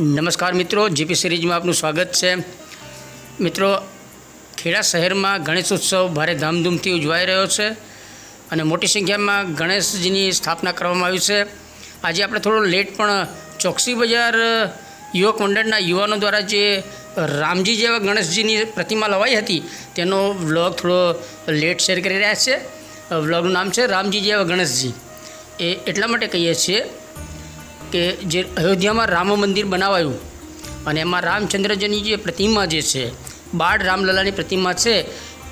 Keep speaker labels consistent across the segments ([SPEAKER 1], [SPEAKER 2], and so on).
[SPEAKER 1] નમસ્કાર મિત્રો, જીપી સિરીઝમાં આપનું સ્વાગત છે. મિત્રો, ખેડા શહેરમાં ગણેશ ઉત્સવ ભારે ધામધૂમથી ઉજવાઈ રહ્યો છે અને મોટી સંખ્યામાં ગણેશજીની સ્થાપના કરવામાં આવી છે. આજે આપણે થોડો લેટ પણ ચોકસી બજાર, યુવક મંડળના યુવાનો દ્વારા જે રામજી જેવા ગણેશજીની પ્રતિમા લવાઈ હતી, તેનો વ્લોગ થોડો લેટ શેર કરી રહ્યા છે. વ્લોગનું નામ છે રામજી જેવા ગણેશજી. એ એટલા માટે કહીએ છીએ કે જે અયોધ્યામાં રામ મંદિર બનાવાયું અને એમાં રામચંદ્રજીની જે પ્રતિમા જે છે, બાળ રામલલાની પ્રતિમા છે,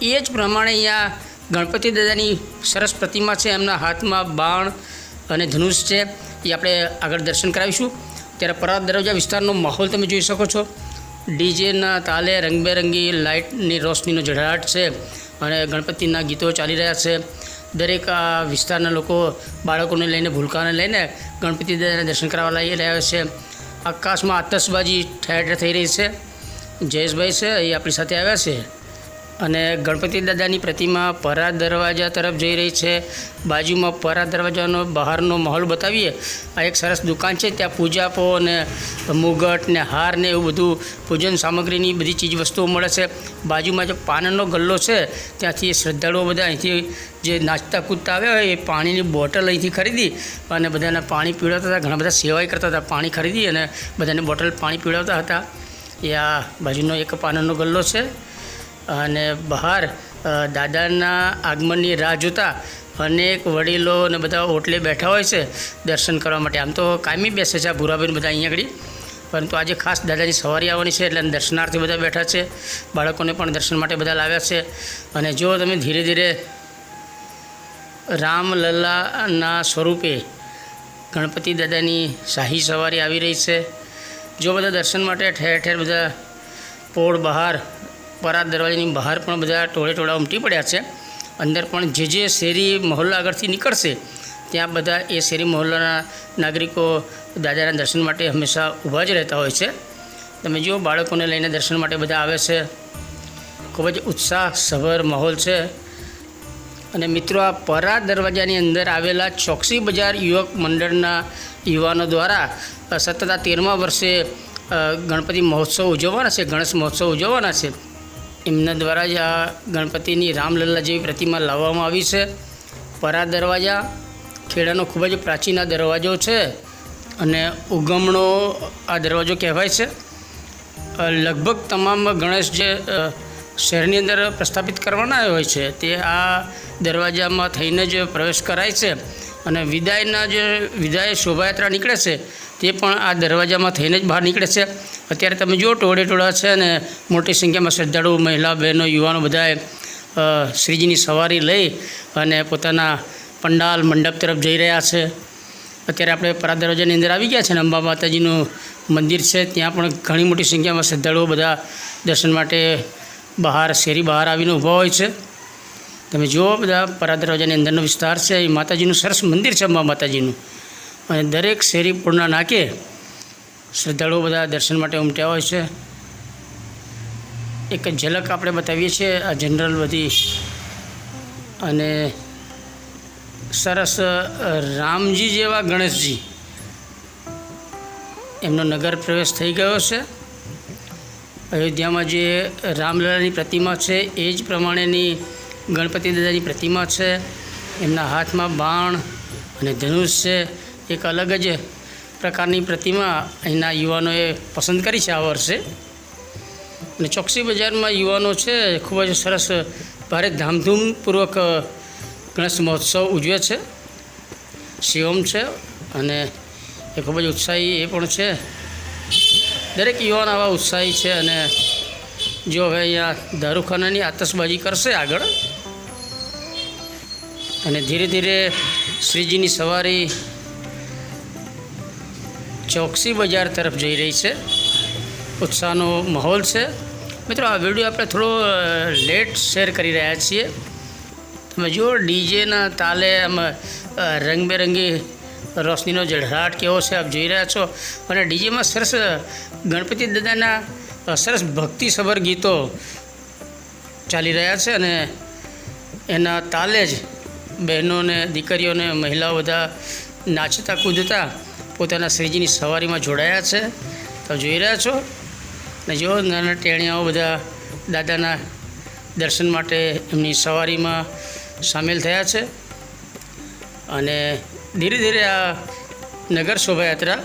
[SPEAKER 1] એ જ પ્રમાણે અહીંયા ગણપતિ દાદાની સરસ પ્રતિમા છે, એમના હાથમાં બાણ અને ધનુષ છે, એ આપણે આગળ દર્શન કરાવીશું. ત્યારે પરાત દરવાજા વિસ્તારનો માહોલ તમે જોઈ શકો છો. ડીજેના તાલે રંગબેરંગી લાઇટની રોશનીનો ઝળાટ છે અને ગણપતિના ગીતો ચાલી રહ્યા છે. દરેક વિસ્તારના લોકો બાળકોને લઈને ભૂલકાને લઈને ગણપતિ દાદાના દર્શન કરવા લઈ રહ્યા છે. આકાશમાં આતશબાજી ઠેર થઈ રહી છે. જયેશભાઈ છે, એ આપણી સાથે આવ્યા છે. અને ગણપતિ દાદાની પ્રતિમા પરા દરવાજા તરફ જઈ રહી છે. બાજુમાં પરા દરવાજાનો બહારનો માહોલ બતાવીએ. આ એક સરસ દુકાન છે, ત્યાં પૂજાપો ને મુગટ ને હાર ને એવું બધું પૂજન સામગ્રીની બધી ચીજ વસ્તુઓ મળે છે. બાજુમાં જે પાનનો ગલ્લો છે, ત્યાંથી શ્રદ્ધાળુઓ બધા અહીંથી જે નાચતા કૂદતા આવ્યા હોય, એ પાણીની બોટલ અહીંથી ખરીદી અને બધાને પાણી પીવડાવતા હતા. ઘણા બધા સેવાય કરતા હતા, પાણી ખરીદી અને બધાને બોટલ પાણી પીવડાવતા હતા. એ આ બાજુનો એક પાનનો ગલ્લો છે. અને બહાર દાદાના આગમનની રાહ જોતા અનેક વડીલો અને બધા ઓટલે બેઠા હોય છે દર્શન કરવા માટે. આમ તો કાયમી બેસે છે આ ભૂરાબેન બધા અહીંયા આગળ. પરંતુ આજે ખાસ દાદાની સવારી આવવાની છે એટલે દર્શનાર્થી બધા બેઠા છે. બાળકોને પણ દર્શન માટે બધા લાવ્યા છે. અને જો તમે ધીરે ધીરે રામલલ્લાના સ્વરૂપે ગણપતિ દાદાની શાહી સવારી આવી રહી છે. જો બધા દર્શન માટે ઠેર ઠેર બધા પોળ બહાર પરાત દરવાજાની બહાર પણ બધા ટોળે ટોળા ઉમટી પડ્યા છે. અંદર પણ જે જે શેરી મહોલ્લા આગળથી નીકળશે, ત્યાં બધા એ શેરી મહોલ્લાના નાગરિકો દાદાના દર્શન માટે હંમેશા ઊભા જ રહેતા હોય છે. તમે જુઓ, બાળકોને લઈને દર્શન માટે બધા આવે છે. ખૂબ જ ઉત્સાહસભર માહોલ છે. અને મિત્રો, આ પરા દરવાજાની અંદર આવેલા ચોકસી બજાર યુવક મંડળના યુવાનો દ્વારા સતત આ તેરમા વર્ષે ગણપતિ મહોત્સવ ઉજવવાના છે, ગણેશ મહોત્સવ ઉજવવાના છે. એમના દ્વારા જ આ ગણપતિની રામલલ્લા જેવી પ્રતિમા લાવવામાં આવી છે. પરા દરવાજા ખેડાનો ખૂબ જ પ્રાચીન આ દરવાજો છે અને ઉગમણો આ દરવાજો કહેવાય છે. લગભગ તમામ ગણેશ જે શહેરની અંદર પ્રસ્થાપિત કરવાના હોય છે તે આ દરવાજામાં થઈને જ પ્રવેશ કરાય છે અને વિદાયના જે, વિદાય શોભાયાત્રા નીકળે છે. તે પણ આ દરવાજામાં થઈને જ બહાર નીકળે છે. અત્યારે તમે જુઓ ટોળે ટોળા છે અને મોટી સંખ્યામાં શ્રદ્ધાળુ મહિલા, બહેનો, યુવાનો બધાએ શ્રીજીની સવારી લઈ અને પોતાના પંડાલ મંડપ તરફ જઈ રહ્યા છે. અત્યારે આપણે પરા દરવાજાની અંદર આવી ગયા છે અને અંબા માતાજીનું મંદિર છે. ત્યાં પણ ઘણી મોટી સંખ્યામાં શ્રદ્ધાળુઓ બધા દર્શન માટે બહાર, શેરી બહાર આવીને ઊભા હોય છે. તમે જુઓ બધા પરા દરવાજાની અંદરનો વિસ્તાર છે. એ માતાજીનું સરસ મંદિર છે અંબા માતાજીનું. અને દરેક શેરી પૂર્ણ નાકે શ્રદ્ધાળુઓ બધા દર્શન માટે ઉમટ્યા હોય છે. એક ઝલક આપણે બતાવીએ છીએ, આ જનરલ બધી. અને સરસ રામજી જેવા ગણેશજી. એમનો નગર પ્રવેશ થઈ ગયો છે. અયોધ્યામાં જે રામલલાની પ્રતિમા છે, એ જ પ્રમાણેની ગણપતિ દાદાની પ્રતિમા છે. એમના હાથમાં બાણ અને ધનુષ છે. એક અલગ જ પ્રકારની પ્રતિમા અહીંના યુવાનોએ પસંદ કરી છે આ વર્ષે. અને ચોકસી બજારમાં યુવાનો છે, ખૂબ જ સરસ ભારે ધામધૂમપૂર્વક ગણેશ મહોત્સવ ઉજવે છે. શિવમ છે અને એ ખૂબ જ ઉત્સાહી એ પણ છે. દરેક યુવાન આવા ઉત્સાહી છે અને જો હવે અહીંયા દારૂખાનાની આતશબાજી કરશે આગળ, અને ધીરે ધીરે શ્રીજીની સવારી ચોકસી બજાર તરફ જઈ રહી છે. ઉત્સાહનો માહોલ છે. મિત્રો, આ વીડિયો આપણે થોડો લેટ શેર કરી રહ્યા છીએ. તમે જુઓ, ડીજેના તાલે આમ રંગબેરંગી રોશનીનો ઝળહળાટ કેવો છે, આપ જોઈ રહ્યા છો. અને ડીજેમાં સરસ ગણપતિ દાદાના સરસ ભક્તિસભર ગીતો ચાલી રહ્યા છે. અને એના તાલે જ બહેનોને, દીકરીઓને, મહિલાઓ બધા નાચતા કૂદતા પોતાના શ્રીજીની સવારીમાં જોડાયા છે. તમે જોઈ રહ્યા છો? ને જો નાના ટેણીયાઓ બધા દાદાના દર્શન માટે એમની સવારીમાં સામેલ થયા છે. અને ધીરે ધીરે આ નગર શોભાયાત્રા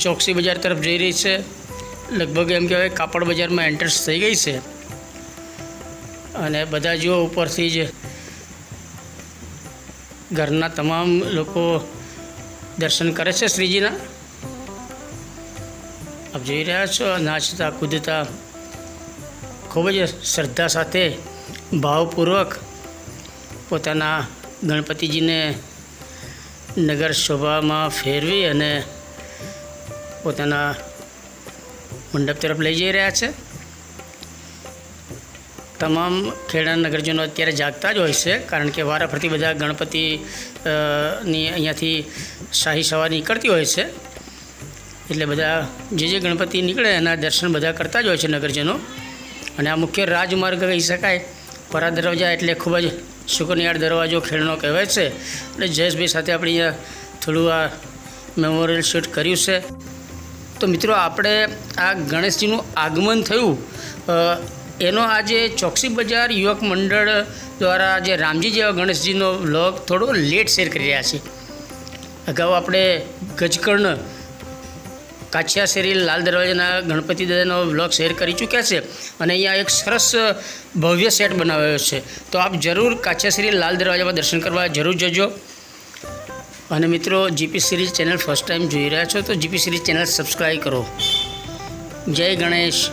[SPEAKER 1] ચોકસી બજાર તરફ જઈ રહી છે. લગભગ એમ કહેવાય કાપડ બજારમાં એન્ટ્રન્સ થઈ ગઈ છે. અને બધા જુઓ ઉપરથી જ ઘરના તમામ લોકો દર્શન કરે છે શ્રીજીના? આપ જોઈ રહ્યા છો, નાચતા, કૂદતા. ખૂબ જ શ્રદ્ધા સાથે, ભાવપૂર્વક પોતાના ગણપતિજીને નગર શોભામાં ફેરવી અને પોતાના મંડપ તરફ લઈ જઈ રહ્યા છે. તમામ ખેડા નગરજનો અત્યારે જાગતા જ હોય છે, કારણ કે વારાફરતી બધા ગણપતિ ની અહીંયાથી શાહી સવાર નીકળતી હોય છે. એટલે બધા જે જે ગણપતિ નીકળે એના દર્શન બધા કરતા જ હોય છે નગરજનો. અને આ મુખ્ય રાજમાર્ગ કહી શકાય. પરા દરવાજા એટલે ખૂબ જ સુકનિયાળ દરવાજો ખેડનો કહેવાય છે. અને જયેશભાઈ સાથે આપણે અહીંયા થોડું આ મેમોરિયલ શૂટ કર્યું છે. તો મિત્રો આપણે આ ગણેશજીનું આગમન થયું. એનો આજે ચોકસી બજાર યુવક મંડળ દ્વારા જે રામજી જેવા ગણેશજીનો વ્લોગ થોડો લેટ શેર કરી રહ્યા છે. અગાઉ આપણે ગજકર્ણ કાછિયા શેરી લાલ દરવાજાના ગણપતિ દાદાનો વ્લોગ શેર કરી ચૂક્યા છે અને અહીંયા એક સરસ ભવ્ય સેટ બનાવ્યો છે. તો આપ જરૂર કાછિયા શેરી લાલ દરવાજામાં દર્શન કરવા જરૂર જજો. અને મિત્રો, GP series channel first time જોઈ રહ્યા છો તો જીપી સિરીઝ ચેનલ સબસ્ક્રાઈબ કરો. જય ગણેશ.